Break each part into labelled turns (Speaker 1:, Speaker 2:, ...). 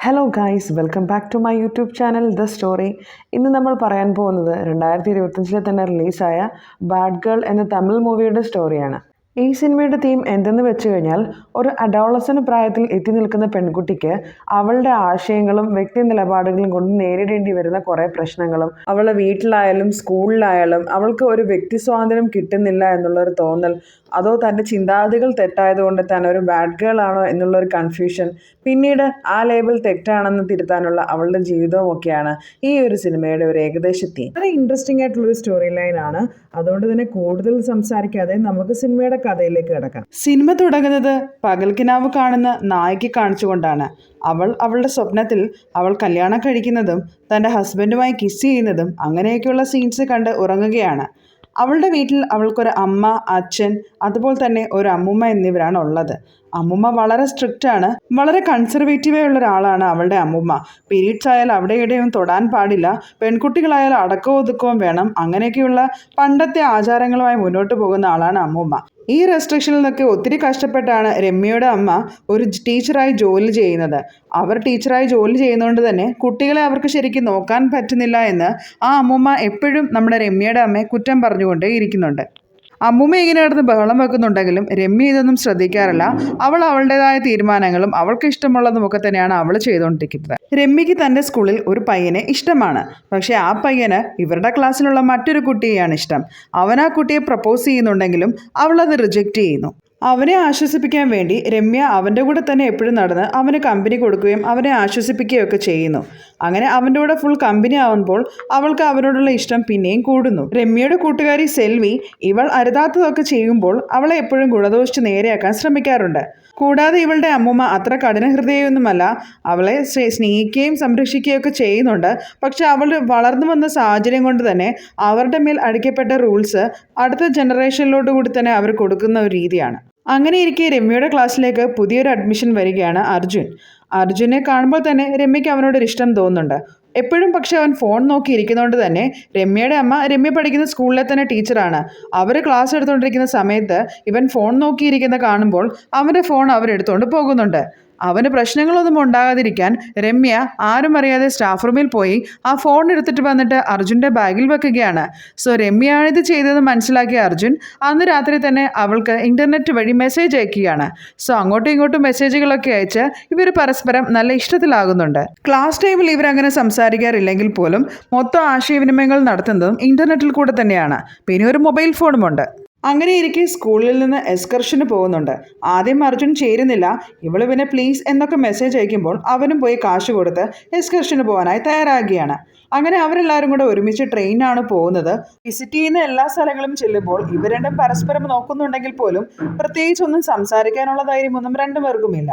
Speaker 1: Hello guys welcome back to my YouTube channel the story ഇന്ന് നമ്മൾ പറയാൻ പോകുന്നത് രണ്ടായിരത്തി ഇരുപത്തഞ്ചിലെ തന്നെ റിലീസായ ബാഡ് ഗേൾ എന്ന തമിഴ് മൂവിയുടെ സ്റ്റോറിയാണ് ഈ സിനിമയുടെ തീം എന്തെന്ന് വെച്ച് കഴിഞ്ഞാൽ ഒരു അഡോളസന് പ്രായത്തിൽ എത്തി നിൽക്കുന്ന പെൺകുട്ടിക്ക് അവളുടെ ആശയങ്ങളും വ്യക്തി നിലപാടുകളും കൊണ്ട് നേരിടേണ്ടി വരുന്ന കുറേ പ്രശ്നങ്ങളും അവളുടെ വീട്ടിലായാലും സ്കൂളിലായാലും അവൾക്ക് ഒരു വ്യക്തി സ്വാതന്ത്ര്യം കിട്ടുന്നില്ല എന്നുള്ളൊരു തോന്നൽ അതോ തന്റെ ചിന്താഗതികൾ തെറ്റായതുകൊണ്ട് താൻ ഒരു ബാഡ് ഗേൾ ആണോ എന്നുള്ളൊരു കൺഫ്യൂഷൻ പിന്നീട് ആ ലേബൽ തെറ്റാണെന്ന് തിരുത്താനുള്ള അവളുടെ ജീവിതവും ഒക്കെയാണ് ഈ ഒരു സിനിമയുടെ ഒരു ഏകദേശ തീം വളരെ ഇൻട്രസ്റ്റിംഗ് ആയിട്ടുള്ളൊരു സ്റ്റോറി ലൈൻ ആണ്. അതുകൊണ്ട് തന്നെ കൂടുതൽ സംസാരിക്കാതെ നമുക്ക് സിനിമയുടെ കഥയിലേക്ക് കിടക്കാം. സിനിമ തുടങ്ങുന്നത് പകൽക്കിനാവ് കാണുന്ന നായിക്ക് കാണിച്ചുകൊണ്ടാണ്. അവൾ അവളുടെ സ്വപ്നത്തിൽ അവൾ കല്യാണം കഴിക്കുന്നതും തന്റെ ഹസ്ബൻഡുമായി കിസ് ചെയ്യുന്നതും അങ്ങനെയൊക്കെയുള്ള സീൻസ് കണ്ട് ഉറങ്ങുകയാണ്. അവളുടെ വീട്ടിൽ അവൾക്കൊരു അമ്മ അച്ഛൻ അതുപോലെ തന്നെ ഒരു അമ്മുമ്മ എന്നിവരാണ് ഉള്ളത് അമ്മുമ്മ വളരെ സ്ട്രിക്റ്റ് ആണ്. വളരെ കൺസർവേറ്റീവായ ഉള്ള ഒരാളാണ് അവളുടെ അമ്മുമ്മ. പീരീഡ്സ് ആയാൽ അവിടെ ഇവിടെയും തൊടാൻ പാടില്ല. പെൺകുട്ടികളായാൽ അടക്കവും ഒതുക്കവും വേണം. അങ്ങനെയൊക്കെയുള്ള പണ്ടത്തെ ആചാരങ്ങളുമായി മുന്നോട്ട് പോകുന്ന ആളാണ് അമ്മുമ്മ. ഈ റെസ്ട്രിക്ഷനിൽ നിന്നൊക്കെ ഒത്തിരി കഷ്ടപ്പെട്ടാണ് രമ്യയുടെ അമ്മ ഒരു ടീച്ചറായി ജോലി ചെയ്യുന്നത്. അവർ ടീച്ചറായി ജോലി ചെയ്യുന്നതുകൊണ്ട് തന്നെ കുട്ടികളെ അവർക്ക് ശരിക്കും നോക്കാൻ പറ്റുന്നില്ല എന്ന് ആ അമ്മുമ്മ എപ്പോഴും നമ്മുടെ രമ്യയുടെ അമ്മയെ കുറ്റം പറഞ്ഞുകൊണ്ടേ ഇരിക്കുന്നുണ്ട്. അമ്മുമ്മ ഇങ്ങനെ കിടന്ന് ബഹളം വെക്കുന്നുണ്ടെങ്കിലും രമ്യ ഇതൊന്നും ശ്രദ്ധിക്കാറില്ല. അവൾ അവളുടേതായ തീരുമാനങ്ങളും അവൾക്ക് ഇഷ്ടമുള്ളതും ഒക്കെ തന്നെയാണ് അവൾ ചെയ്തുകൊണ്ടിരിക്കുന്നത്. രമ്യയ്ക്ക് തന്റെ സ്കൂളിൽ ഒരു പയ്യനെ ഇഷ്ടമാണ്. പക്ഷേ ആ പയ്യന് ഇവരുടെ ക്ലാസ്സിലുള്ള മറ്റൊരു കുട്ടിയെയാണ് ഇഷ്ടം. അവൻ ആ കുട്ടിയെ പ്രപ്പോസ് ചെയ്യുന്നുണ്ടെങ്കിലും അവളത് റിജക്റ്റ് ചെയ്യുന്നു. അവനെ ആശ്വസിപ്പിക്കാൻ വേണ്ടി രമ്യ അവന്റെ കൂടെ തന്നെ എപ്പോഴും നടന്ന് അവന് കമ്പനി കൊടുക്കുകയും അവനെ ആശ്വസിപ്പിക്കുകയൊക്കെ ചെയ്യുന്നു. അങ്ങനെ അവന്റെ കൂടെ ഫുൾ കമ്പനി ആവുമ്പോൾ അവൾക്ക് അവനോടുള്ള ഇഷ്ടം പിന്നെയും കൂടുന്നു. രമ്യയുടെ കൂട്ടുകാരി സെൽവി ഇവൾ അരുതാത്തതൊക്കെ ചെയ്യുമ്പോൾ അവളെ എപ്പോഴും ഗുണദോഷിച്ച് നേരെയാക്കാൻ ശ്രമിക്കാറുണ്ട്. കൂടാതെ ഇവളുടെ അമ്മൂമ്മ അത്ര കഠിന ഹൃദയമൊന്നുമല്ല അവളെ സ്നേഹിക്കുകയും സംരക്ഷിക്കുകയും ഒക്കെ ചെയ്യുന്നുണ്ട്. പക്ഷെ അവൾ വളർന്നു വന്ന സാഹചര്യം കൊണ്ട് തന്നെ അവരുടെ മേൽ അടിക്കപ്പെട്ട റൂൾസ് അടുത്ത ജനറേഷനിലോട്ട് കൂടി തന്നെ അവർ കൊടുക്കുന്ന ഒരു രീതിയാണ്. അങ്ങനെ ഇരിക്കെ രമ്യയുടെ ക്ലാസ്സിലേക്ക് പുതിയൊരു അഡ്മിഷൻ വരികയാണ് അർജുൻ. അർജുനെ കാണുമ്പോൾ തന്നെ രമ്യയ്ക്ക് അവനോടൊരു ഇഷ്ടം തോന്നുന്നുണ്ട്. എപ്പോഴും പക്ഷെ അവൻ ഫോൺ നോക്കി ഇരിക്കുന്നതുകൊണ്ട് തന്നെ രമ്യയുടെ അമ്മ രമ്യ പഠിക്കുന്ന സ്കൂളിലെ തന്നെ ടീച്ചറാണ് അവർ ക്ലാസ് എടുത്തുകൊണ്ടിരിക്കുന്ന സമയത്ത് ഇവൻ ഫോൺ നോക്കിയിരിക്കുന്ന കാണുമ്പോൾ അവന്റെ ഫോൺ അവരെടുത്തുകൊണ്ട് പോകുന്നുണ്ട്. അവന് പ്രശ്നങ്ങളൊന്നും ഉണ്ടാകാതിരിക്കാൻ രമ്യ ആരും അറിയാതെ സ്റ്റാഫ് റൂമിൽ പോയി ആ ഫോൺ എടുത്തിട്ട് വന്നിട്ട് അർജുന്റെ ബാഗിൽ വെക്കുകയാണ്. സോ രമ്യയാണിത് ചെയ്തത് മനസ്സിലാക്കിയ അർജുൻ അന്ന് രാത്രി തന്നെ അവൾക്ക് ഇന്റർനെറ്റ് വഴി മെസ്സേജ് അയക്കുകയാണ്. സോ അങ്ങോട്ടും ഇങ്ങോട്ടും മെസ്സേജുകളൊക്കെ അയച്ച് ഇവർ പരസ്പരം നല്ല ഇഷ്ടത്തിലാകുന്നുണ്ട്. ക്ലാസ് ടൈമിൽ ഇവരങ്ങനെ സംസാരിക്കാറില്ലെങ്കിൽ പോലും മൊത്തം ആശയവിനിമയങ്ങൾ നടത്തുന്നതും ഇന്റർനെറ്റിൽ കൂടെ തന്നെയാണ്. പിന്നെ ഒരു മൊബൈൽ ഫോണുമുണ്ട് അങ്ങനെ ഇരിക്കെ സ്കൂളിൽ നിന്ന് എക്സ്കർഷന് പോകുന്നുണ്ട്. ആദ്യം അർജുൻ ചേരുന്നില്ല. ഇവൾ പിന്നെ പ്ലീസ് എന്നൊക്കെ മെസ്സേജ് അയക്കുമ്പോൾ അവനും പോയി കാശ് കൊടുത്ത് എക്സ്കർഷന് പോകാനായി തയ്യാറാകുകയാണ്. അങ്ങനെ അവരെല്ലാവരും കൂടെ ഒരുമിച്ച് ട്രെയിനാണ് പോകുന്നത്. വിസിറ്റ് ചെയ്യുന്ന എല്ലാ സ്ഥലങ്ങളും ചെല്ലുമ്പോൾ ഇവർ രണ്ടും പരസ്പരം നോക്കുന്നുണ്ടെങ്കിൽ പോലും പ്രത്യേകിച്ചൊന്നും സംസാരിക്കാനുള്ള ധൈര്യമൊന്നും രണ്ടുപേർക്കുമില്ല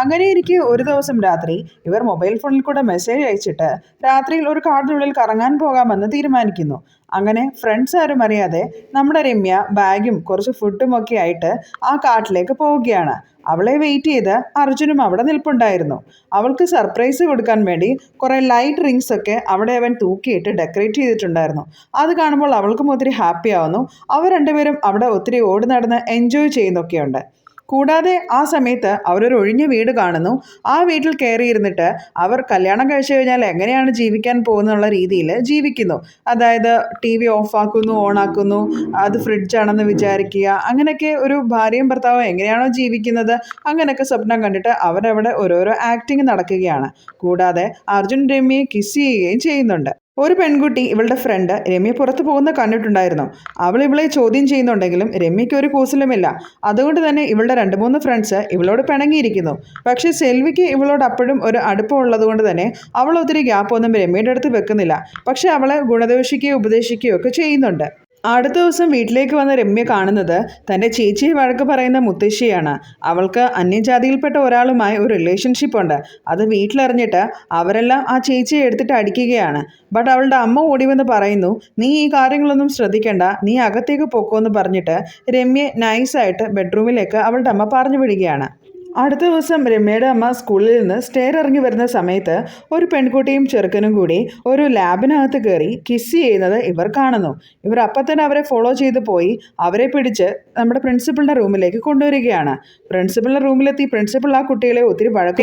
Speaker 1: അങ്ങനെ ഇരിക്കെ ഒരു ദിവസം രാത്രി ഇവർ മൊബൈൽ ഫോണിൽ കൂടെ മെസ്സേജ് അയച്ചിട്ട് രാത്രിയിൽ ഒരു കാടിനുള്ളിൽ കറങ്ങാൻ പോകാമെന്ന് തീരുമാനിക്കുന്നു. അങ്ങനെ ഫ്രണ്ട്സ് ആരും അറിയാതെ നമ്മുടെ രമ്യ ബാഗും കുറച്ച് ഫുഡും ഒക്കെ ആയിട്ട് ആ കാട്ടിലേക്ക് പോവുകയാണ്. അവളെ വെയിറ്റ് ചെയ്ത് അർജുനും അവിടെ നിൽപ്പുണ്ടായിരുന്നു. അവൾക്ക് സർപ്രൈസ് കൊടുക്കാൻ വേണ്ടി കുറേ ലൈറ്റ് റിങ്സ് ഒക്കെ അവിടെ അവൻ തൂക്കിയിട്ട് ഡെക്കറേറ്റ് ചെയ്തിട്ടുണ്ടായിരുന്നു. അത് കാണുമ്പോൾ അവൾക്കും ഒത്തിരി ഹാപ്പി ആവുന്നു. അവർ രണ്ടുപേരും അവിടെ ഒത്തിരി ഓടി നടന്ന് എൻജോയ് ചെയ്യുന്നൊക്കെയുണ്ട്. കൂടാതെ ആ സമയത്ത് അവരൊരു ഒഴിഞ്ഞ വീട് കാണുന്നു. ആ വീട്ടിൽ കയറിയിരുന്നിട്ട് അവർ കല്യാണം കഴിച്ചു കഴിഞ്ഞാൽ എങ്ങനെയാണ് ജീവിക്കാൻ പോകുന്നുള്ള രീതിയിൽ ജീവിക്കുന്നു. അതായത് ടി വി ഓഫാക്കുന്നു ഓണാക്കുന്നു അത് ഫ്രിഡ്ജാണെന്ന് വിചാരിക്കുക. അങ്ങനെയൊക്കെ ഒരു ഭാര്യയും ഭർത്താവും എങ്ങനെയാണോ ജീവിക്കുന്നത്? അങ്ങനെയൊക്കെ സ്വപ്നം കണ്ടിട്ട് അവരവിടെ ഓരോരോ ആക്ടിങ് നടക്കുകയാണ്. കൂടാതെ അർജുൻ രമ്യയെ കിസ് ചെയ്യുകയും ചെയ്യുന്നുണ്ട്. ഒരു പെൺകുട്ടി ഇവളുടെ ഫ്രണ്ട് രമ്യ പുറത്തു പോകുന്ന കണ്ടിട്ടുണ്ടായിരുന്നു. അവൾ ഇവളെ ചോദ്യം ചെയ്യുന്നുണ്ടെങ്കിലും രമ്യയ്ക്ക് ഒരു കൂസലുമില്ല. അതുകൊണ്ട് തന്നെ ഇവളുടെ രണ്ട് മൂന്ന് ഫ്രണ്ട്സ് ഇവളോട് പിണങ്ങിയിരിക്കുന്നു. പക്ഷേ സെൽവിക്ക് ഇവളോട് അപ്പോഴും ഒരു അടുപ്പം ഉള്ളതുകൊണ്ട് തന്നെ അവൾ ഒത്തിരി ഗ്യാപ്പൊന്നും രമ്യയുടെ അടുത്ത് വെക്കുന്നില്ല. പക്ഷേ അവളെ ഗുണദോഷിക്കുകയോ ഉപദേശിക്കുകയോ ഒക്കെ ചെയ്യുന്നുണ്ട്. അടുത്ത ദിവസം വീട്ടിലേക്ക് വന്ന രമ്യ കാണുന്നത് തന്റെ ചേച്ചിയെ വഴക്ക് പറയുന്ന മുത്തശ്ശിയാണ്. അവൾക്ക് അന്യജാതിയിൽപ്പെട്ട ഒരാളുമായി ഒരു റിലേഷൻഷിപ്പ് ഉണ്ട്. അത് വീട്ടിലറിഞ്ഞിട്ട് അവരെല്ലാം ആ ചേച്ചിയെ എടുത്തിട്ട് അടിക്കുകയാണ്. ബട്ട് അവളുടെ അമ്മ ഓടി വന്ന് പറയുന്നു നീ ഈ കാര്യങ്ങളൊന്നും ശ്രദ്ധിക്കേണ്ട. നീ അകത്തേക്ക് പൊക്കോന്ന് പറഞ്ഞിട്ട് രമ്യ നൈസായിട്ട് ബെഡ്റൂമിലേക്ക് അവളുടെ അമ്മ പറഞ്ഞു വിടുകയാണ്.
Speaker 2: അടുത്ത ദിവസം രമ്യയുടെ അമ്മ സ്കൂളിൽ നിന്ന് സ്റ്റെയർ ഇറങ്ങി വരുന്ന സമയത്ത് ഒരു പെൺകുട്ടിയും ചെറുക്കനും കൂടി ഒരു ലാബിനകത്ത് കയറി കിസ് ചെയ്യുന്നത് ഇവർ കാണുന്നു. ഇവർ അപ്പം തന്നെ അവരെ ഫോളോ ചെയ്ത് പോയി അവരെ പിടിച്ച് നമ്മുടെ പ്രിൻസിപ്പളിന്റെ റൂമിലേക്ക് കൊണ്ടുവരികയാണ്. പ്രിൻസിപ്പളിന്റെ റൂമിലെത്തി പ്രിൻസിപ്പൾ ആ കുട്ടികളെ ഒത്തിരി വഴക്ക്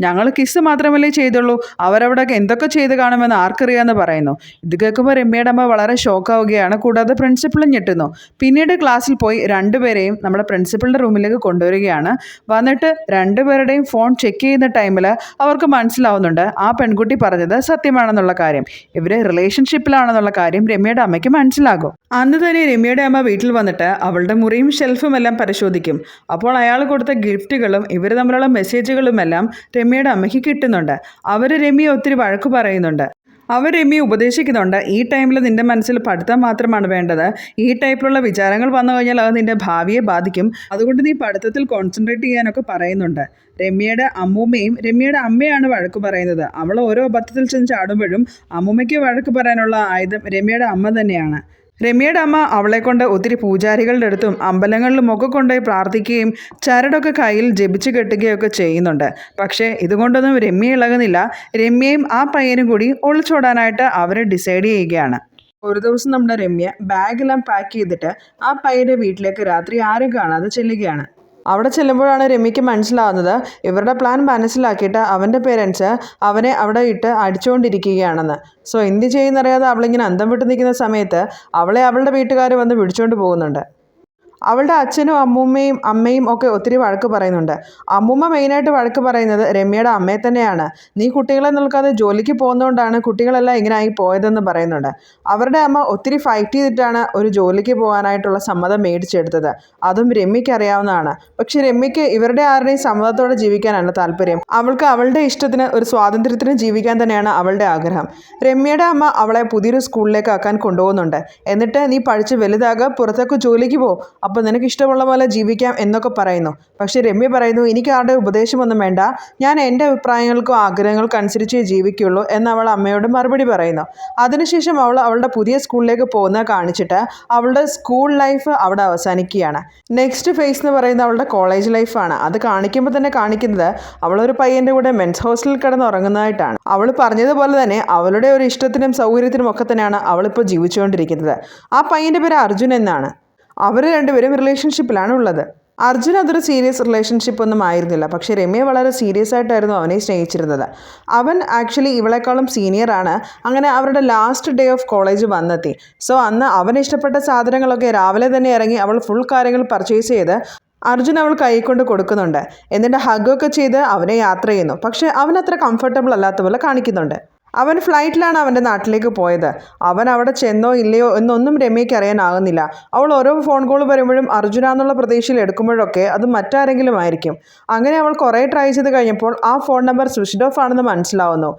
Speaker 1: ഞങ്ങൾ കിസ് മാത്രമല്ലേ ചെയ്തുള്ളൂ. അവരവിടെ എന്തൊക്കെ ചെയ്ത് കാണുമെന്ന് ആർക്കറിയാന്ന് പറയുന്നു. ഇത് കേൾക്കുമ്പോൾ രമ്യയുടെ അമ്മ വളരെ ഷോക്കാവുകയാണ് കൂടാതെ പ്രിൻസിപ്പളും ഞെട്ടുന്നു. പിന്നീട് ക്ലാസ്സിൽ പോയി രണ്ടുപേരെയും നമ്മുടെ പ്രിൻസിപ്പളിന്റെ റൂമിലേക്ക് കൊണ്ടുവരികയാണ്. വന്നിട്ട് രണ്ടുപേരുടെയും ഫോൺ ചെക്ക് ചെയ്യുന്ന ടൈമിൽ അവർക്ക് മനസ്സിലാവുന്നുണ്ട് ആ പെൺകുട്ടി പറഞ്ഞത് സത്യമാണെന്നുള്ള കാര്യം. ഇവർ റിലേഷൻഷിപ്പിലാണെന്നുള്ള കാര്യം രമ്യയുടെ അമ്മയ്ക്ക് മനസ്സിലാകും. അന്ന് തന്നെ രമ്യയുടെ അമ്മ വീട്ടിൽ വന്നിട്ട് അവളുടെ മുറിയും ഷെൽഫും എല്ലാം പരിശോധിക്കും. അപ്പോൾ അയാൾ കൊടുത്ത ഗിഫ്റ്റുകളും ഇവർ തമ്മിലുള്ള മെസ്സേജുകളുമെല്ലാം രമ്യയുടെ അമ്മയ്ക്ക് കിട്ടുന്നുണ്ട്. അവർ രമ്യ ഒത്തിരി വഴക്ക് പറയുന്നുണ്ട്. അവർ രമ്യ ഉപദേശിക്കുന്നുണ്ട്. ഈ ടൈമിൽ നിന്റെ മനസ്സിൽ പഠിത്തം മാത്രമാണ് വേണ്ടത്. ഈ ടൈപ്പിലുള്ള വിചാരങ്ങൾ വന്നു കഴിഞ്ഞാൽ അത് നിന്റെ ഭാവിയെ ബാധിക്കും. അതുകൊണ്ട് നീ പഠിത്തത്തിൽ കോൺസെൻട്രേറ്റ് ചെയ്യാനൊക്കെ പറയുന്നുണ്ട്. രമ്യയുടെ അമ്മൂമ്മയും രമ്യയുടെ അമ്മയാണ് വഴക്ക് പറയുന്നത്. അവൾ ഓരോ അബദ്ധത്തിൽ ചെന്ന് ചാടുമ്പോഴും അമ്മൂമ്മയ്ക്ക് വഴക്ക് പറയാനുള്ള ആയുധം രമ്യയുടെ അമ്മ തന്നെയാണ്. രമ്യയുടെ അമ്മ അവളെ കൊണ്ട് ഒത്തിരി പൂജാരികളുടെ അടുത്തും അമ്പലങ്ങളിലും ഒക്കെ കൊണ്ടുപോയി പ്രാർത്ഥിക്കുകയും ചരടൊക്കെ കയ്യിൽ ജപിച്ചു കെട്ടുകയൊക്കെ ചെയ്യുന്നുണ്ട്. പക്ഷേ ഇതുകൊണ്ടൊന്നും രമ്യ ഇളകുന്നില്ല. രമ്യയും ആ പയ്യനും കൂടി ഒളിച്ചോടാനായിട്ട് അവർ ഡിസൈഡ് ചെയ്യുകയാണ്. ഒരു ദിവസം നമ്മുടെ രമ്യ ബാഗെല്ലാം പാക്ക് ചെയ്തിട്ട് ആ പയ്യന്റെ വീട്ടിലേക്ക് രാത്രി ആരും കാണാതെ ചെല്ലുകയാണ്. അവിടെ ചെല്ലുമ്പോഴാണ് രമിക്ക് മനസ്സിലാവുന്നത് ഇവരുടെ പ്ലാൻ മനസ്സിലാക്കിയിട്ട് അവന്റെ പേരൻസ് അവനെ അവിടെ ഇട്ട് അടിച്ചുകൊണ്ടിരിക്കുകയാണെന്ന്. സോ എന്ത് ചെയ്യുന്നറിയാതെ അവളിങ്ങനെ അന്തം വിട്ട് നിൽക്കുന്ന സമയത്ത് അവളെ അവളുടെ വീട്ടുകാർ വന്ന് വിളിച്ചുകൊണ്ട് പോകുന്നുണ്ട്. അവളുടെ അച്ഛനും അമ്മൂമ്മയും അമ്മയും ഒക്കെ ഒത്തിരി വഴക്ക് പറയുന്നുണ്ട്. അമ്മൂമ്മ മെയിനായിട്ട് വഴക്ക് പറയുന്നത് രമ്യയുടെ അമ്മയെ തന്നെയാണ്. നീ കുട്ടികളെ നിൽക്കാതെ ജോലിക്ക് പോകുന്നതുകൊണ്ടാണ് കുട്ടികളെല്ലാം ഇങ്ങനെ ആയി പോയതെന്ന് പറയുന്നുണ്ട്. അവരുടെ അമ്മ ഒത്തിരി ഫൈറ്റ് ചെയ്തിട്ടാണ് ഒരു ജോലിക്ക് പോകാനായിട്ടുള്ള സമ്മതം മേടിച്ചെടുത്തത്. അതും രമ്യയ്ക്ക് അറിയാവുന്നതാണ്. പക്ഷെ രമ്യയ്ക്ക് ഇവരുടെ ആരുടെയും സമ്മതത്തോടെ ജീവിക്കാനാണ് താല്പര്യം. അവൾക്ക് അവളുടെ ഇഷ്ടത്തിന് ഒരു സ്വാതന്ത്ര്യത്തിന് ജീവിക്കാൻ തന്നെയാണ് അവളുടെ ആഗ്രഹം. രമ്യയുടെ അമ്മ അവളെ പുതിയൊരു സ്കൂളിലേക്ക് ആക്കാൻ കൊണ്ടുപോകുന്നുണ്ട്. എന്നിട്ട് നീ പഠിച്ച് വലുതാകുക പുറത്തേക്ക് ജോലിക്ക് പോ. അപ്പോൾ നിനക്ക് ഇഷ്ടമുള്ള പോലെ ജീവിക്കാം എന്നൊക്കെ പറയുന്നു. പക്ഷേ രമ്യ പറയുന്നു എനിക്ക് ആരുടെ ഉപദേശമൊന്നും വേണ്ട. ഞാൻ എന്റെ അഭിപ്രായങ്ങൾക്കും ആഗ്രഹങ്ങൾക്കും അനുസരിച്ചേ ജീവിക്കുള്ളൂ എന്ന് അവൾ അമ്മയോട് മറുപടി പറയുന്നു. അതിനുശേഷം അവൾ അവളുടെ പുതിയ സ്കൂളിലേക്ക് പോകുന്ന കാണിച്ചിട്ട് അവളുടെ സ്കൂൾ ലൈഫ് അവിടെ അവസാനിക്കുകയാണ്. നെക്സ്റ്റ് ഫേസ് എന്ന് പറയുന്നത് അവളുടെ കോളേജ് ലൈഫാണ് അത് കാണിക്കുമ്പോൾ തന്നെ കാണിക്കുന്നത് അവളൊരു പയ്യന്റെ കൂടെ മെൻസ് ഹോസ്റ്റലിൽ കിടന്ന് ഉറങ്ങുന്നതായിട്ടാണ് അവൾ പറഞ്ഞതുപോലെ തന്നെ അവളുടെ ഒരു ഇഷ്ടത്തിനും സൗകര്യത്തിനും ഒക്കെ തന്നെയാണ് അവളിപ്പോൾ ജീവിച്ചുകൊണ്ടിരിക്കുന്നത്. ആ പയ്യന്റെ പേര് അർജുൻ എന്നാണ്. അവർ രണ്ടുപേരും റിലേഷൻഷിപ്പിലാണ് ഉള്ളത് അർജുൻ അതൊരു സീരിയസ് റിലേഷൻഷിപ്പ് ഒന്നും ആയിരുന്നില്ല പക്ഷേ രമ്യ വളരെ സീരിയസ് ആയിട്ടായിരുന്നു അവനെ സ്നേഹിച്ചിരുന്നത്. അവൻ ആക്ച്വലി ഇവളെക്കാളും സീനിയർ ആണ്. അങ്ങനെ അവരുടെ ലാസ്റ്റ് ഡേ ഓഫ് കോളേജ് വന്നെത്തി. സോ അന്ന് അവൻ ഇഷ്ടപ്പെട്ട സാധനങ്ങളൊക്കെ രാവിലെ തന്നെ ഇറങ്ങി അവൾ ഫുൾ കാര്യങ്ങൾ പർച്ചേസ് ചെയ്ത് അർജുൻ അവൾ കൈക്കൊണ്ട് കൊടുക്കുന്നുണ്ട്. എന്നിട്ട് ഹഗ്ഗൊക്കെ ചെയ്ത് അവനെ യാത്ര ചെയ്യുന്നു. പക്ഷേ അവൻ അത്ര കംഫർട്ടബിൾ അല്ലാത്ത പോലെ കാണിക്കുന്നുണ്ട്. അവൻ ഫ്ലൈറ്റിലാണ് അവന്റെ നാട്ടിലേക്ക് പോയത്. അവൻ അവിടെ ചെന്നോ ഇല്ലയോ എന്നൊന്നും രമ്യയ്ക്ക് അറിയാനാകുന്നില്ല. അവൾ ഓരോ ഫോൺ കോൾ വരുമ്പോഴും അർജുന എന്നുള്ള പ്രതീക്ഷയിൽ എടുക്കുമ്പോഴൊക്കെ അത് മറ്റാരെങ്കിലും ആയിരിക്കും. അങ്ങനെ അവൾ കുറേ ട്രൈ ചെയ്ത് കഴിഞ്ഞപ്പോൾ ആ ഫോൺ നമ്പർ സ്വിച്ച്ഡ് ഓഫ് ആണെന്ന് മനസ്സിലാവുന്നു.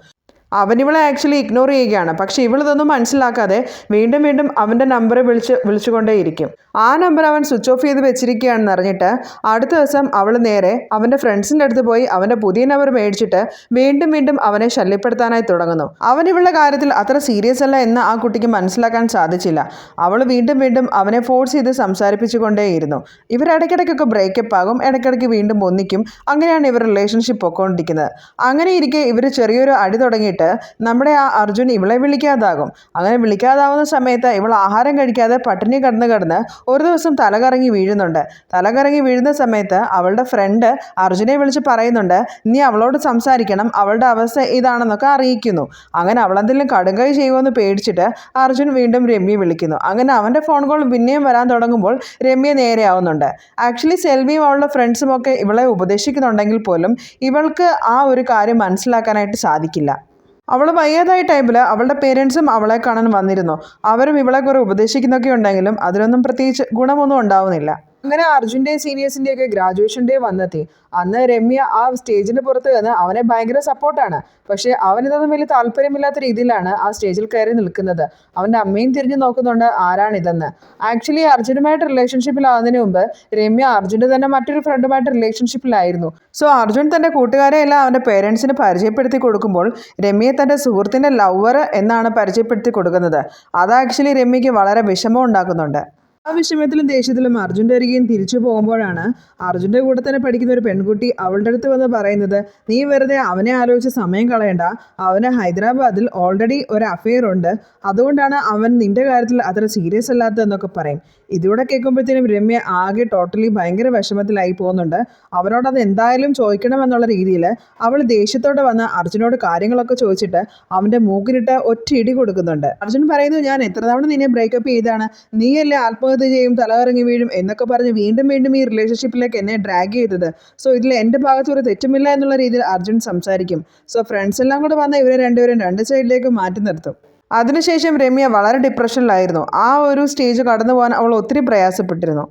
Speaker 1: അവൻ ഇവളെ ആക്ച്വലി ഇഗ്നോർ ചെയ്യുകയാണ്. പക്ഷേ ഇവളിതൊന്നും മനസ്സിലാക്കാതെ വീണ്ടും വീണ്ടും അവന്റെ നമ്പർ വിളിച്ച് വിളിച്ചുകൊണ്ടേയിരിക്കും. ആ നമ്പർ അവൻ സ്വിച്ച് ഓഫ് ചെയ്ത് വെച്ചിരിക്കുകയാണെന്ന് അറിഞ്ഞിട്ട് അടുത്ത ദിവസം അവൾ നേരെ അവന്റെ ഫ്രണ്ട്സിന്റെ അടുത്ത് പോയി അവന്റെ പുതിയ നമ്പർ മേടിച്ചിട്ട് വീണ്ടും വീണ്ടും അവനെ ശല്യപ്പെടുത്താനായി തുടങ്ങുന്നു. അവൻ ഇവളുടെ കാര്യത്തിൽ അത്ര സീരിയസ് അല്ല എന്ന് ആ കുട്ടിക്ക് മനസ്സിലാക്കാൻ സാധിച്ചില്ല. അവൾ വീണ്ടും വീണ്ടും അവനെ ഫോഴ്സ് ചെയ്ത് സംസാരിപ്പിച്ചുകൊണ്ടേയിരുന്നു. ഇവർ ഇടയ്ക്കിടയ്ക്കൊക്കെ ബ്രേക്കപ്പ് ആകും ഇടയ്ക്കിടയ്ക്ക് വീണ്ടും ഒന്നിക്കും. അങ്ങനെയാണ് ഇവർ റിലേഷൻഷിപ്പ് പൊക്കോണ്ടിരിക്കുന്നത്. അങ്ങനെ ഇരിക്കെ ഇവർ ചെറിയൊരു അടി തുടങ്ങിയിട്ട് നമ്മുടെ ആ അർജുൻ ഇവളെ വിളിക്കാതാകും. അങ്ങനെ വിളിക്കാതാവുന്ന സമയത്ത് ഇവൾ ആഹാരം കഴിക്കാതെ പട്ടിണി കിടന്ന് കിടന്ന് ഒരു ദിവസം തലകറങ്ങി വീഴുന്നുണ്ട്. തലകറങ്ങി വീഴുന്ന സമയത്ത് അവളുടെ ഫ്രണ്ട് അർജുനെ വിളിച്ച് പറയുന്നുണ്ട് നീ അവളോട് സംസാരിക്കണം. അവളുടെ അവസ്ഥ ഇതാണെന്നൊക്കെ അറിയിക്കുന്നു. അങ്ങനെ അവളെന്തെങ്കിലും കടുങ്കൈ ചെയ്യുമെന്ന് പേടിച്ചിട്ട് അർജുൻ വീണ്ടും രമ്യ വിളിക്കുന്നു. അങ്ങനെ അവന്റെ ഫോൺ കോൾ പിന്നെയും വരാൻ തുടങ്ങുമ്പോൾ രമ്യ നേരെയാവുന്നുണ്ട് ആക്ച്വലി സെൽവിയും അവളുടെ ഫ്രണ്ട്സും ഒക്കെ ഇവളെ ഉപദേശിക്കുന്നുണ്ടെങ്കിൽ പോലും ഇവൾക്ക് ആ ഒരു കാര്യം മനസ്സിലാക്കാനായിട്ട് സാധിക്കില്ല. അവൾ വയ്യാതായ ടൈമിൽ അവളുടെ പേരൻസും അവളെ കാണാൻ വന്നിരുന്നു. അവരും ഇവളെ കുറെ ഉപദേശിക്കുന്നൊക്കെ ഉണ്ടെങ്കിലും അതിലൊന്നും പ്രത്യേകിച്ച് ഗുണമൊന്നും ഉണ്ടാവുന്നില്ല. അങ്ങനെ അർജുന്റെയും സീനിയേഴ്സിന്റെയും ഒക്കെ ഗ്രാജുവേഷൻ ഡേ വന്നെത്തി. അന്ന് രമ്യ ആ സ്റ്റേജിന് പുറത്ത് നിന്ന് അവനെ ഭയങ്കര സപ്പോർട്ടാണ് പക്ഷേ അവനിതൊന്നും വലിയ താല്പര്യമില്ലാത്ത രീതിയിലാണ് ആ സ്റ്റേജിൽ കയറി നിൽക്കുന്നത്. അവന്റെ അമ്മയും തിരിഞ്ഞു നോക്കുന്നുണ്ട് ആരാണിതെന്ന് ആക്ച്വലി അർജുനുമായിട്ട് റിലേഷൻഷിപ്പിലാവുന്നതിന് മുമ്പ് രമ്യ അർജുന്റെ തന്നെ മറ്റൊരു ഫ്രണ്ടുമായിട്ട് റിലേഷൻഷിപ്പിലായിരുന്നു സോ അർജുൻ തന്റെ കൂട്ടുകാരെ എല്ലാം അവന്റെ പേരൻസിന് പരിചയപ്പെടുത്തി കൊടുക്കുമ്പോൾ രമ്യയെ തന്റെ സുഹൃത്തിന്റെ ലവർ എന്നാണ് പരിചയപ്പെടുത്തി കൊടുക്കുന്നത്. അത് ആക്ച്വലി രമ്യയ്ക്ക് വളരെ വിഷമം ഉണ്ടാക്കുന്നുണ്ട്.
Speaker 3: ആ വിഷമത്തിലും ദേഷ്യത്തിലും അർജുന്റെ അരികെയും തിരിച്ചു പോകുമ്പോഴാണ് അർജുന്റെ കൂടെ തന്നെ പഠിക്കുന്ന ഒരു പെൺകുട്ടി അവളുടെ അടുത്ത് വന്ന് പറയുന്നത് നീ വെറുതെ അവനെ ആലോചിച്ച് സമയം കളയണ്ട. അവന് ഹൈദരാബാദിൽ ഓൾറെഡി ഒരു അഫെയർ ഉണ്ട്. അതുകൊണ്ടാണ് അവൻ നിന്റെ കാര്യത്തിൽ അത്ര സീരിയസ് അല്ലാത്തതെന്നൊക്കെ പറയും. ഇതിലൂടെ കേൾക്കുമ്പോഴത്തേനും രമ്യ ആകെ ടോട്ടലി ഭയങ്കര വിഷമത്തിലായി പോകുന്നുണ്ട്. അവനോട് അത് എന്തായാലും ചോദിക്കണമെന്നുള്ള രീതിയിൽ അവൾ ദേഷ്യത്തോടെ വന്ന് അർജുനോട് കാര്യങ്ങളൊക്കെ ചോദിച്ചിട്ട് അവന്റെ മൂക്കിലിട്ട് ഒറ്റ ഇടി കൊടുക്കുന്നുണ്ട്. അർജുൻ പറയുന്നു ഞാൻ എത്ര തവണ നിന്നെ ബ്രേക്കപ്പ് ചെയ്താണ് നീയല്ലേ ആത്മഹത്യ ചെയ്യും തലകറങ്ങി വീഴും എന്നൊക്കെ പറഞ്ഞ് വീണ്ടും വീണ്ടും ഈ റിലേഷൻഷിപ്പിലേക്ക് എന്നെ ഡ്രാഗ് ചെയ്തത്. സോ ഇതിൽ എന്റെ ഭാഗത്ത് ഒരു തെറ്റുമില്ല എന്നുള്ള രീതിയിൽ അർജുൻ സംസാരിക്കും. സോ ഫ്രണ്ട്സ് എല്ലാം കൂടെ വന്ന് ഇവരെ രണ്ടുപേരും രണ്ട് സൈഡിലേക്ക് മാറ്റി നിർത്തും. അതിനുശേഷം രമ്യ വളരെ ഡിപ്രഷനിലായിരുന്നു ആ ഒരു സ്റ്റേജ് കടന്നു പോകാൻ അവൾ ഒത്തിരി പ്രയാസപ്പെട്ടിരുന്നു.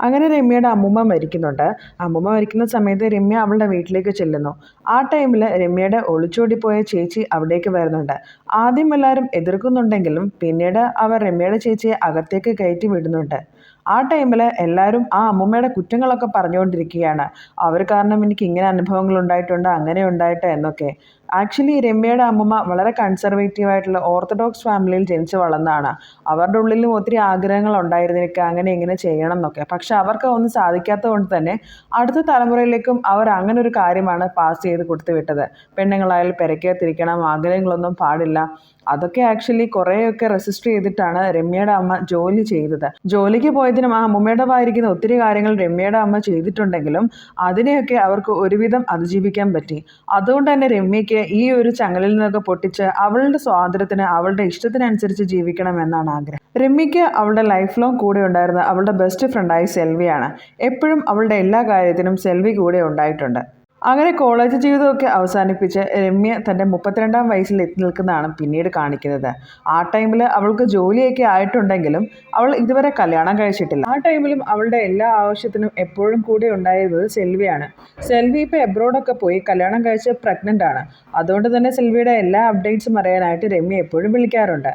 Speaker 1: അങ്ങനെ രമ്യയുടെ അമ്മുമ്മ മരിക്കുന്നുണ്ട്. അമ്മുമ്മ മരിക്കുന്ന സമയത്ത് രമ്യ അവളുടെ വീട്ടിലേക്ക് ചെല്ലുന്നു. ആ ടൈമിൽ രമ്യയുടെ ഒളിച്ചോടിപ്പോയ ചേച്ചി അവിടേക്ക് വരുന്നുണ്ട്. ആദ്യം എല്ലാവരും എതിർക്കുന്നുണ്ടെങ്കിലും പിന്നീട് അവർ രമ്യയുടെ ചേച്ചിയെ അകത്തേക്ക് കയറ്റി വിടുന്നുണ്ട്. ആ ടൈമിൽ എല്ലാവരും ആ അമ്മൂമ്മയുടെ കുറ്റങ്ങളൊക്കെ പറഞ്ഞുകൊണ്ടിരിക്കുകയാണ്. അവർ കാരണം എനിക്ക് ഇങ്ങനെ അനുഭവങ്ങൾ ഉണ്ടായിട്ടുണ്ട് അങ്ങനെ ഉണ്ടായിട്ട് എന്നൊക്കെ. ആക്ച്വലി രമ്യയുടെ അമ്മമ്മ വളരെ കൺസർവേറ്റീവ് ആയിട്ടുള്ള ഓർത്തഡോക്സ് ഫാമിലിയിൽ ജനിച്ച് വളർന്നതാണ്. അവരുടെ ഉള്ളിലും ഒത്തിരി ആഗ്രഹങ്ങൾ ഉണ്ടായിരുന്നിരിക്കുക അങ്ങനെ ഇങ്ങനെ ചെയ്യണം എന്നൊക്കെ. പക്ഷെ അവർക്ക് ഒന്നും സാധിക്കാത്തത് കൊണ്ട് തന്നെ അടുത്ത തലമുറയിലേക്കും അവർ അങ്ങനെ ഒരു കാര്യമാണ് പാസ് ചെയ്ത് കൊടുത്തു വിട്ടത്. പെണ്ണുങ്ങളായാലും പെരക്കകത്തിരിക്കണം ആഗ്രഹങ്ങളൊന്നും പാടില്ല. അതൊക്കെ ആക്ച്വലി കുറേയൊക്കെ റെസിസ്റ്റർ ചെയ്തിട്ടാണ് രമ്യയുടെ അമ്മ ജോലി ചെയ്തത്. ജോലിക്ക് പോയതിനും ആ അമ്മൂമ്മയുടെ വായിരിക്കുന്ന ഒത്തിരി കാര്യങ്ങൾ രമ്യയുടെ അമ്മ ചെയ്തിട്ടുണ്ടെങ്കിലും അതിനെയൊക്കെ അവർക്ക് ഒരുവിധം അതിജീവിക്കാൻ പറ്റി. അതുകൊണ്ട് തന്നെ രമ്യയ്ക്ക് ഈ ഒരു ചങ്ങലിൽ നിന്നൊക്കെ പൊട്ടിച്ച് അവളുടെ സ്വാതന്ത്ര്യത്തിന് അവളുടെ ഇഷ്ടത്തിനനുസരിച്ച് ജീവിക്കണം എന്നാണ് ആഗ്രഹം. രമ്യയ്ക്ക് അവളുടെ ലൈഫ് ലോങ് കൂടെ ഉണ്ടായിരുന്ന അവളുടെ ബെസ്റ്റ് ഫ്രണ്ടായി സെൽവിയാണ്. എപ്പോഴും അവളുടെ എല്ലാ കാര്യത്തിനും സെൽവി കൂടെ ഉണ്ടായിട്ടുണ്ട്. അങ്ങനെ കോളേജ് ജീവിതമൊക്കെ അവസാനിപ്പിച്ച് രമ്യ തന്റെ മുപ്പത്തിരണ്ടാം വയസ്സിൽ എത്തി നിൽക്കുന്നതാണ് പിന്നീട് കാണിക്കുന്നത്. ആ ടൈമിൽ അവൾക്ക് ജോലിയൊക്കെ ആയിട്ടുണ്ടെങ്കിലും അവൾ ഇതുവരെ കല്യാണം കഴിച്ചിട്ടില്ല. ആ ടൈമിലും അവളുടെ എല്ലാ ആവശ്യത്തിനും എപ്പോഴും കൂടെ ഉണ്ടായിരുന്നത് സെൽവിയാണ്. സെൽവി ഇപ്പോൾ എബ്രോഡൊക്കെ പോയി കല്യാണം കഴിച്ച് പ്രഗ്നന്റ് ആണ്. അതുകൊണ്ട് തന്നെ സെൽവിയുടെ എല്ലാ അപ്ഡേറ്റ്സും അറിയാനായിട്ട് രമ്യ എപ്പോഴും വിളിക്കാറുണ്ട്.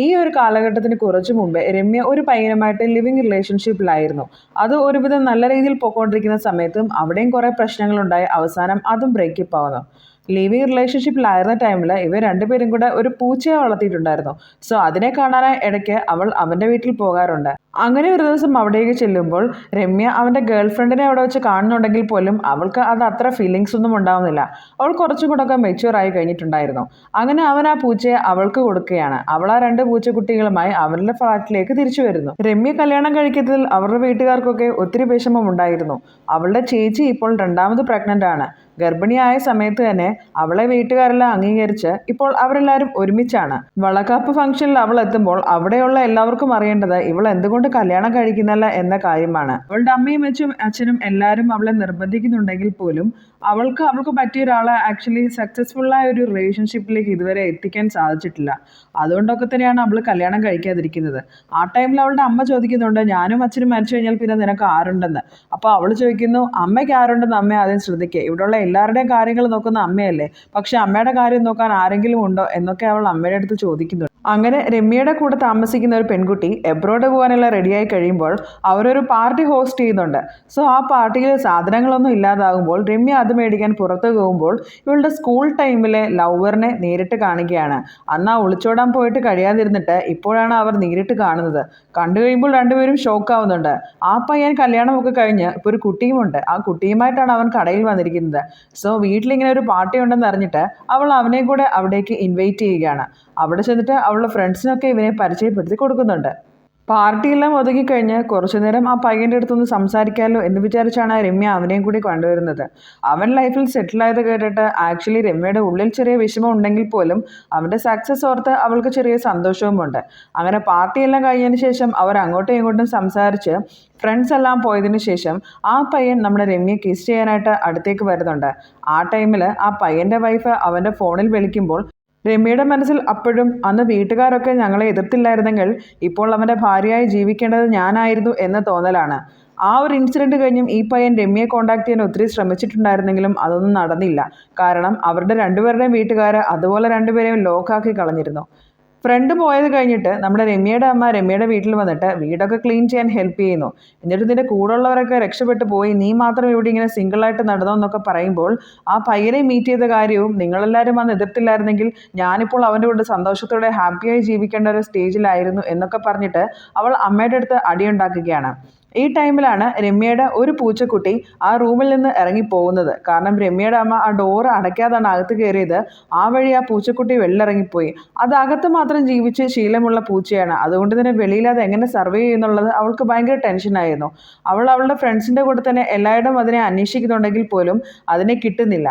Speaker 1: ഈ ഒരു കാലഘട്ടത്തിന് കുറച്ചു മുമ്പേ രമ്യ ഒരു പയ്യനുമായിട്ട് ലിവിങ് റിലേഷൻഷിപ്പിലായിരുന്നു അത് ഒരുവിധം നല്ല രീതിയിൽ പോയിക്കൊണ്ടിരിക്കുന്ന സമയത്തും അവിടെയും കുറേ പ്രശ്നങ്ങളുണ്ടായി. അവസാനം അതും ബ്രേക്കപ്പ് ആവുന്നു. ലിവിങ് റിലേഷൻഷിപ്പിലായിരുന്ന ടൈമിൽ ഇവർ രണ്ടുപേരും കൂടെ ഒരു പൂച്ചയെ വളർത്തിയിട്ടുണ്ടായിരുന്നു. സോ അതിനെ കാണാനായി ഇടയ്ക്ക് അവൾ അവന്റെ വീട്ടിൽ പോകാറുണ്ട്. അങ്ങനെ ഒരു ദിവസം അവിടേക്ക് ചെല്ലുമ്പോൾ രമ്യ അവന്റെ ഗേൾ ഫ്രണ്ടിനെ അവിടെ വെച്ച് കാണുന്നുണ്ടെങ്കിൽ പോലും അവൾക്ക് അത് അത്ര ഫീലിങ്സ് ഒന്നും ഉണ്ടാവുന്നില്ല. അവൾ കുറച്ചും കൂടെ മെച്യൂർ ആയി കഴിഞ്ഞിട്ടുണ്ടായിരുന്നു. അങ്ങനെ അവൻ ആ പൂച്ചയെ അവൾക്ക് കൊടുക്കുകയാണ്. അവൾ ആ രണ്ട് പൂച്ചക്കുട്ടികളുമായി അവരുടെ ഫ്ലാറ്റിലേക്ക് തിരിച്ചു വരുന്നു. രമ്യ കല്യാണം കഴിക്കുന്നതിൽ അവരുടെ വീട്ടുകാർക്കൊക്കെ ഒത്തിരി വിഷമം ഉണ്ടായിരുന്നു. അവളുടെ ചേച്ചി ഇപ്പോൾ രണ്ടാമത് പ്രഗ്നന്റ് ആണ്. ഗർഭിണിയായ സമയത്ത് തന്നെ അവളെ വീട്ടുകാരെല്ലാം അംഗീകരിച്ച് ഇപ്പോൾ അവരെല്ലാവരും ഒരുമിച്ചാണ്. വളക്കാപ്പ് ഫംഗ്ഷനിൽ അവൾ എത്തുമ്പോൾ അവിടെയുള്ള എല്ലാവർക്കും അറിയേണ്ടത് ഇവൾ എന്തുകൊണ്ട് കല്യാണം കഴിക്കുന്നില്ല എന്ന കാര്യമാണ്. അവളുടെ അമ്മയും അച്ഛനും അച്ഛനും എല്ലാവരും അവളെ നിർബന്ധിക്കുന്നുണ്ടെങ്കിൽ പോലും അവൾക്ക് അവൾക്ക് പറ്റിയ ഒരാളെ ആക്ച്വലി സക്സസ്ഫുള്ളായ ഒരു റിലേഷൻഷിപ്പിലേക്ക് ഇതുവരെ എത്തിക്കാൻ സാധിച്ചിട്ടില്ല. അതുകൊണ്ടൊക്കെ തന്നെയാണ് അവൾ കല്യാണം കഴിക്കാതിരിക്കുന്നത്. ആ ടൈമിൽ അവളുടെ അമ്മ ചോദിക്കുന്നുണ്ട് ഞാനും അച്ഛനും മരിച്ചു കഴിഞ്ഞാൽ പിന്നെ നിനക്ക് ആരുണ്ടെന്ന്? അപ്പോൾ അവൾ ചോദിക്കുന്നു അമ്മയ്ക്ക് ആരുണ്ടെന്ന്? അമ്മ ആദ്യം ശ്രദ്ധിക്കുക ഇവിടെയുള്ള എല്ലാവരുടെയും കാര്യങ്ങൾ നോക്കുന്ന അമ്മയല്ലേ? പക്ഷെ അമ്മയുടെ കാര്യം നോക്കാൻ ആരെങ്കിലും ഉണ്ടോ എന്നൊക്കെ അവൾ അമ്മയുടെ അടുത്ത് ചോദിക്കുന്നുണ്ട്. അങ്ങനെ രമ്യയുടെ കൂടെ താമസിക്കുന്ന ഒരു പെൺകുട്ടി എബ്രോഡ് പോകാനുള്ള റെഡിയായി കഴിയുമ്പോൾ അവരൊരു പാർട്ടി ഹോസ്റ്റ് ചെയ്യുന്നുണ്ട്. സോ ആ പാർട്ടിയിൽ സാധനങ്ങളൊന്നും ഇല്ലാതാകുമ്പോൾ രമ്യ അത് മേടിക്കാൻ പുറത്തു പോകുമ്പോൾ ഇവളുടെ സ്കൂൾ ടൈമിലെ ലവറിനെ നേരിട്ട് കാണുകയാണ്. അന്ന് ആ ഒളിച്ചോടാൻ പോയിട്ട് കഴിയാതിരുന്നിട്ട് ഇപ്പോഴാണ് അവർ നേരിട്ട് കാണുന്നത്. കണ്ടു കഴിയുമ്പോൾ രണ്ടുപേരും ഷോക്ക് ആവുന്നുണ്ട്. ആ പയ്യൻ കല്യാണമൊക്കെ കഴിഞ്ഞ് ഇപ്പോൾ ഒരു കുട്ടിയുമുണ്ട്. ആ കുട്ടിയുമായിട്ടാണ് അവൻ കടയിൽ വന്നിരിക്കുന്നത്. സോ വീട്ടിലിങ്ങനെ ഒരു പാർട്ടി ഉണ്ടെന്ന് അറിഞ്ഞിട്ട് അവൾ അവനെ കൂടെ അവിടേക്ക് ഇൻവൈറ്റ് ചെയ്യുകയാണ്. അവിടെ ചെന്നിട്ട് അവളുടെ ഫ്രണ്ട്സിനൊക്കെ ഇവനെ പരിചയപ്പെടുത്തി കൊടുക്കുന്നുണ്ട്. പാർട്ടിയെല്ലാം ഒതുങ്ങിക്കഴിഞ്ഞ് കുറച്ചു നേരം ആ പയ്യന്റെ അടുത്തൊന്ന് സംസാരിക്കാമല്ലോ എന്ന് വിചാരിച്ചാണ് രമ്യ അവനെയും കൂടി കൊണ്ടുവരുന്നത്. അവൻ ലൈഫിൽ സെറ്റിൽ ആയത് കേട്ടിട്ട് ആക്ച്വലി രമ്യയുടെ ഉള്ളിൽ ചെറിയ വിഷമം ഉണ്ടെങ്കിൽ പോലും അവന്റെ സക്സസ് ഓർത്ത് അവൾക്ക് ചെറിയ സന്തോഷവുമുണ്ട്. അങ്ങനെ പാർട്ടിയെല്ലാം കഴിഞ്ഞതിന് ശേഷം അവർ അങ്ങോട്ടും ഇങ്ങോട്ടും സംസാരിച്ച് ഫ്രണ്ട്സ് എല്ലാം പോയതിന് ശേഷം ആ പയ്യൻ നമ്മുടെ രമ്യ കിസ് ചെയ്യാനായിട്ട് അടുത്തേക്ക് വരുന്നുണ്ട്. ആ ടൈമിൽ ആ പയ്യന്റെ വൈഫ് അവന്റെ ഫോണിൽ വിളിക്കുമ്പോൾ രമ്യയുടെ മനസ്സിൽ അപ്പോഴും അന്ന് വീട്ടുകാരൊക്കെ ഞങ്ങളെ എതിർത്തില്ലായിരുന്നെങ്കിൽ ഇപ്പോൾ അവന്റെ ഭാര്യയായി ജീവിക്കേണ്ടത് ഞാനായിരുന്നു എന്ന തോന്നലാണ്. ആ ഒരു ഇൻസിഡന്റ് കഴിഞ്ഞും ഈ പയ്യൻ രമ്യയെ കോൺടാക്ട് ചെയ്യാൻ ഒത്തിരി ശ്രമിച്ചിട്ടുണ്ടായിരുന്നെങ്കിലും അതൊന്നും നടന്നില്ല. കാരണം അവരുടെ രണ്ടുപേരുടെയും വീട്ടുകാർ അതുപോലെ രണ്ടുപേരെയും ലോക്കാക്കി കളഞ്ഞിരുന്നു. ഫ്രണ്ട് പോയത് കഴിഞ്ഞിട്ട് നമ്മുടെ രമ്യയുടെ അമ്മ രമ്യയുടെ വീട്ടിൽ വന്നിട്ട് വീടൊക്കെ ക്ലീൻ ചെയ്യാൻ ഹെൽപ്പ് ചെയ്യുന്നു. എന്നിട്ട് നിന്റെ കൂടെയുള്ളവരൊക്കെ രക്ഷപ്പെട്ടു പോയി. നീ മാത്രം ഇവിടെ ഇങ്ങനെ സിംഗിളായിട്ട് നടന്നോ എന്നൊക്കെ പറയുമ്പോൾ ആ പയ്യനെ മീറ്റ് ചെയ്ത കാര്യവും നിങ്ങളെല്ലാവരും വന്ന് എതിർത്തില്ലായിരുന്നെങ്കിൽ ഞാനിപ്പോൾ അവന്റെ കൂടെ സന്തോഷത്തോടെ ഹാപ്പിയായി ജീവിക്കേണ്ട ഒരു സ്റ്റേജിലായിരുന്നു എന്നൊക്കെ പറഞ്ഞിട്ട് അവൾ അമ്മയുടെ അടുത്ത് അടിയുണ്ടാക്കുകയാണ്. ഈ ടൈമിലാണ് രമ്യയുടെ ഒരു പൂച്ചക്കുട്ടി ആ റൂമിൽ നിന്ന് ഇറങ്ങി പോകുന്നത് കാരണം രമ്യയുടെ അമ്മ ആ ഡോറ് അടയ്ക്കാതാണ് അകത്ത് കയറിയത്. ആ വഴി ആ പൂച്ചക്കുട്ടി വെള്ളിറങ്ങിപ്പോയി അത് അകത്ത് മാത്രം ജീവിച്ച് ശീലമുള്ള പൂച്ചയാണ്. അതുകൊണ്ട് തന്നെ വെളിയിൽ അത് എങ്ങനെ സർവേ ചെയ്യുന്നുള്ളത് അവൾക്ക് ഭയങ്കര ടെൻഷനായിരുന്നു അവൾ അവളുടെ ഫ്രണ്ട്സിന്റെ കൂടെ തന്നെ എല്ലായിടം അതിനെ അന്വേഷിക്കുന്നുണ്ടെങ്കിൽ പോലും അതിനെ കിട്ടുന്നില്ല.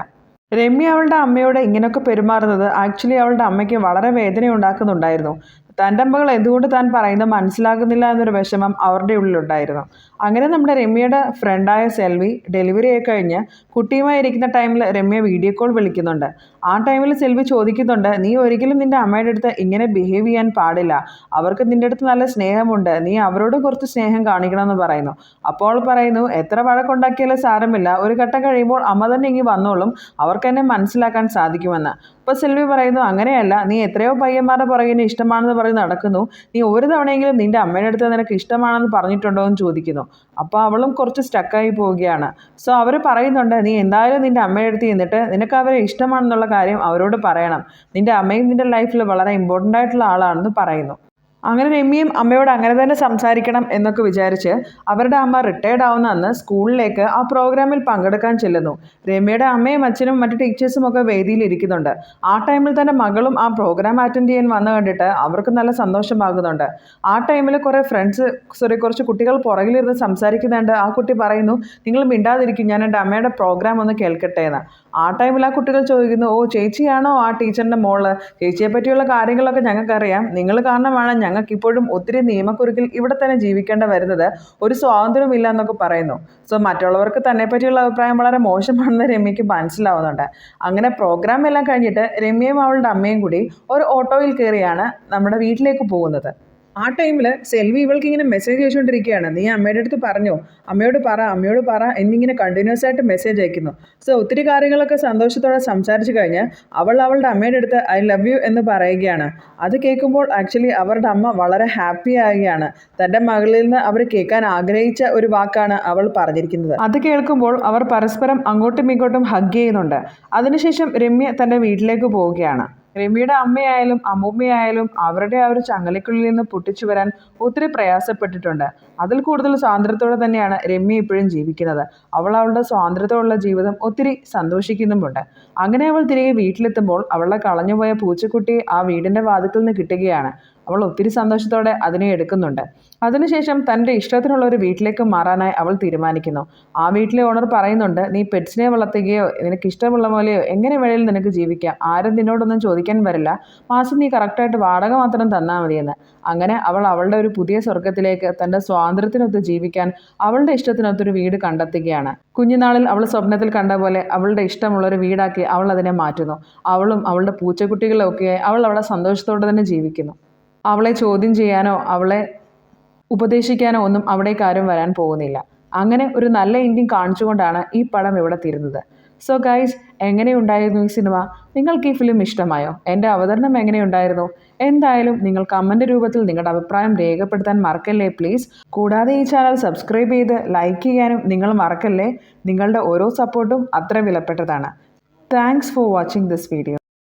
Speaker 1: രമ്യ അവളുടെ അമ്മയോട് ഇങ്ങനെയൊക്കെ പെരുമാറുന്നത് ആക്ച്വലി അവളുടെ അമ്മയ്ക്ക് വളരെ വേദന ഉണ്ടാക്കുന്നുണ്ടായിരുന്നു തന്റെ മകൾ എന്തുകൊണ്ട് താൻ പറയുന്നത് മനസ്സിലാകുന്നില്ല എന്നൊരു വിഷമം അവരുടെ ഉള്ളിലുണ്ടായിരുന്നു. അങ്ങനെ നമ്മുടെ രമ്യയുടെ ഫ്രണ്ടായ സെൽവി ഡെലിവറി ആയി കഴിഞ്ഞ് കുട്ടിയുമായി ഇരിക്കുന്ന ടൈമിൽ രമ്യ വീഡിയോ കോൾ വിളിക്കുന്നുണ്ട്. ആ ടൈമിൽ സെൽവി ചോദിക്കുന്നുണ്ട് നീ ഒരിക്കലും നിന്റെ അമ്മയുടെ അടുത്ത് ഇങ്ങനെ ബിഹേവ് ചെയ്യാൻ പാടില്ല. അവർക്ക് നിന്റെ അടുത്ത് നല്ല സ്നേഹമുണ്ട്. നീ അവരോട് കുറച്ച് സ്നേഹം കാണിക്കണമെന്ന് പറയുന്നു. അപ്പോൾ പറയുന്നു എത്ര വഴക്കുണ്ടാക്കിയാലും സാരമില്ല. ഒരു ഘട്ടം കഴിയുമ്പോൾ അമ്മ തന്നെ ഇങ്ങി വന്നോളും. അവർക്ക് എന്നെ മനസ്സിലാക്കാൻ സാധിക്കുമെന്ന്. അപ്പോൾ സെൽവി പറയുന്നു അങ്ങനെയല്ല. നീ എത്രയോ പയ്യന്മാരുടെ പുറകിന് ഇഷ്ടമാണെന്ന് പറഞ്ഞ് നടക്കുന്നു. നീ ഒരു തവണയെങ്കിലും നിന്റെ അമ്മയുടെ അടുത്ത് നിനക്ക് ഇഷ്ടമാണെന്ന് പറഞ്ഞിട്ടുണ്ടോ? എന്ന് ചോദിക്കുന്നു. അപ്പോൾ അവളും കുറച്ച് സ്റ്റക്കായി പോവുകയാണ്. സോ അവർ പറയുന്നുണ്ട് നീ എന്തായാലും നിന്റെ അമ്മയുടെ അടുത്ത് ചെന്നിട്ട് നിനക്ക് അവരെ ഇഷ്ടമാണെന്നുള്ള കാര്യം അവരോട് പറയണം. നിന്റെ അമ്മയും നിന്റെ ലൈഫിൽ വളരെ ഇമ്പോർട്ടന്റ് ആയിട്ടുള്ള ആളാണെന്ന് പറയുന്നു. അങ്ങനെ രമ്യയും അമ്മയോട് അങ്ങനെ തന്നെ സംസാരിക്കണം എന്നൊക്കെ വിചാരിച്ച് അവരുടെ അമ്മ റിട്ടയർഡ് ആവുന്ന അന്ന് സ്കൂളിലേക്ക് ആ പ്രോഗ്രാമിൽ പങ്കെടുക്കാൻ ചെല്ലുന്നു. രമ്യയുടെ അമ്മയും അച്ഛനും മറ്റു ടീച്ചേഴ്സും ഒക്കെ വേദിയിൽ ഇരിക്കുന്നുണ്ട്. ആ ടൈമിൽ തന്നെ മകളും ആ പ്രോഗ്രാം അറ്റൻഡ് ചെയ്യാൻ വന്നു കണ്ടിട്ട് അവർക്ക് നല്ല സന്തോഷമാകുന്നുണ്ട്. ആ ടൈമിൽ കുറേ ഫ്രണ്ട്സ് സോറി കുറച്ച് കുട്ടികൾ പുറകിലിരുന്ന് സംസാരിക്കുന്നുണ്ട്. ആ കുട്ടി പറയുന്നു നിങ്ങൾ മിണ്ടാതിരിക്കും ഞാൻ എന്റെ അമ്മയുടെ പ്രോഗ്രാം ഒന്ന് കേൾക്കട്ടെ എന്ന്. ആ ടൈമിൽ ആ കുട്ടികൾ ചോദിക്കുന്നു ഓ ചേച്ചിയാണോ ആ ടീച്ചറിന്റെ മോൾ? ചേച്ചിയെ പറ്റിയുള്ള കാര്യങ്ങളൊക്കെ ഞങ്ങൾക്കറിയാം. നിങ്ങൾ കാരണമാണ് ഞങ്ങൾക്ക് ഇപ്പോഴും ഒത്തിരി നിയമക്കുരുക്കിൽ ഇവിടെ തന്നെ ജീവിക്കേണ്ട വരുന്നത്. ഒരു സ്വാതന്ത്ര്യമില്ല എന്നൊക്കെ പറയുന്നു. സോ മറ്റുള്ളവർക്ക് തന്നെ പറ്റിയുള്ള അഭിപ്രായം വളരെ മോശമാണെന്ന് രമ്യയ്ക്ക് മനസ്സിലാവുന്നുണ്ട്. അങ്ങനെ പ്രോഗ്രാം എല്ലാം കഴിഞ്ഞിട്ട് രമ്യയും അവളുടെ അമ്മയും കൂടി ഒരു ഓട്ടോയിൽ കയറിയാണ് നമ്മുടെ വീട്ടിലേക്ക് പോകുന്നത്. ആ ടൈമിൽ സെൽവി ഇവൾക്ക് ഇങ്ങനെ മെസ്സേജ് അയച്ചുകൊണ്ടിരിക്കുകയാണ്. നീ അമ്മയുടെ അടുത്ത് പറഞ്ഞു? അമ്മയോട് പറ അമ്മയോട് പറ എന്നിങ്ങനെ കണ്ടിന്യൂസ് ആയിട്ട് മെസ്സേജ് അയക്കുന്നു. സോ ഒത്തിരി കാര്യങ്ങളൊക്കെ സന്തോഷത്തോടെ സംസാരിച്ചു കഴിഞ്ഞ് അവൾ അവളുടെ അമ്മയുടെ അടുത്ത് ഐ ലവ് യു എന്ന് പറയുകയാണ്. അത് കേൾക്കുമ്പോൾ ആക്ച്വലി അവരുടെ അമ്മ വളരെ ഹാപ്പി ആകുകയാണ് തന്റെ മകളിൽ നിന്ന് അവർ കേൾക്കാൻ ആഗ്രഹിച്ച ഒരു വാക്കാണ് അവൾ പറഞ്ഞിരിക്കുന്നത്. അത് കേൾക്കുമ്പോൾ അവർ പരസ്പരം അങ്ങോട്ടും ഇങ്ങോട്ടും ഹഗ് ചെയ്യുന്നുണ്ട്. അതിനുശേഷം രമ്യ തന്റെ വീട്ടിലേക്ക് പോവുകയാണ്. രമ്യയുടെ അമ്മയായാലും അമ്മൂമ്മയായാലും അവരുടെ ആ ഒരു ചങ്ങലക്കുള്ളിൽ നിന്ന് പൊട്ടിച്ചു വരാൻ ഒത്തിരി പ്രയാസപ്പെട്ടിട്ടുണ്ട്. അതിൽ കൂടുതൽ സ്വാതന്ത്ര്യത്തോടെ തന്നെയാണ് രമ്യ ഇപ്പോഴും ജീവിക്കുന്നത്. അവൾ അവളുടെ സ്വാതന്ത്ര്യത്തോടുള്ള ജീവിതം ഒത്തിരി സന്തോഷിക്കുന്നുമുണ്ട്. അങ്ങനെ അവൾ തിരികെ വീട്ടിലെത്തുമ്പോൾ അവളുടെ കളഞ്ഞുപോയ പൂച്ചക്കുട്ടി ആ വീടിന്റെ വാതിക്കൽ നിന്ന് കിട്ടുകയാണ്. അവൾ ഒത്തിരി സന്തോഷത്തോടെ അതിനെ എടുക്കുന്നുണ്ട്. അതിനുശേഷം തന്റെ ഇഷ്ടത്തിനുള്ള ഒരു വീട്ടിലേക്ക് മാറാനായി അവൾ തീരുമാനിക്കുന്നു. ആ വീട്ടിലെ ഓണർ പറയുന്നുണ്ട് നീ പെറ്റ്സിനെ വളർത്തുകയോ നിനക്ക് ഇഷ്ടമുള്ള പോലെയോ എങ്ങനെ വേണേലും നിനക്ക് ജീവിക്കാം. ആരും നിന്നോടൊന്നും ചോദിക്കാൻ വരില്ല. മാസം നീ കറക്റ്റായിട്ട് വാടക മാത്രം തന്നാൽ മതിയെന്ന്. അങ്ങനെ അവൾ അവളുടെ ഒരു പുതിയ സ്വർഗത്തിലേക്ക് തന്റെ സ്വാതന്ത്ര്യത്തിനൊത്ത് ജീവിക്കാൻ അവളുടെ ഇഷ്ടത്തിനൊത്തൊരു വീട് കണ്ടെത്തുകയാണ്. കുഞ്ഞുനാളിൽ അവൾ സ്വപ്നത്തിൽ കണ്ട പോലെ അവളുടെ ഇഷ്ടമുള്ള ഒരു വീടാക്കി അവൾ അതിനെ മാറ്റുന്നു. അവളും അവളുടെ പൂച്ചക്കുട്ടികളൊക്കെ അവൾ അവളെ സന്തോഷത്തോടെ തന്നെ ജീവിക്കുന്നു. അവളെ ചോദ്യം ചെയ്യാനോ അവളെ ഉപദേശിക്കാനോ ഒന്നും അവിടേക്ക് ആരും വരാൻ പോകുന്നില്ല. അങ്ങനെ ഒരു നല്ല ഇന്ത്യൻ കാണിച്ചുകൊണ്ടാണ് ഈ പടം ഇവിടെ തീരുന്നത്. സോ ഗൈസ് എങ്ങനെയുണ്ടായിരുന്നു ഈ സിനിമ? നിങ്ങൾക്ക് ഈ ഫിലിം ഇഷ്ടമായോ? എന്റെ അവതരണം എങ്ങനെയുണ്ടായിരുന്നു? എന്തായാലും നിങ്ങൾ കമന്റ് രൂപത്തിൽ നിങ്ങളുടെ അഭിപ്രായം രേഖപ്പെടുത്താൻ മറക്കല്ലേ പ്ലീസ് കൂടാതെ ഈ ചാനൽ സബ്സ്ക്രൈബ് ചെയ്ത് ലൈക്ക് ചെയ്യാനും നിങ്ങൾ മറക്കല്ലേ? നിങ്ങളുടെ ഓരോ സപ്പോർട്ടും അത്ര വിലപ്പെട്ടതാണ്. Thanks for watching this video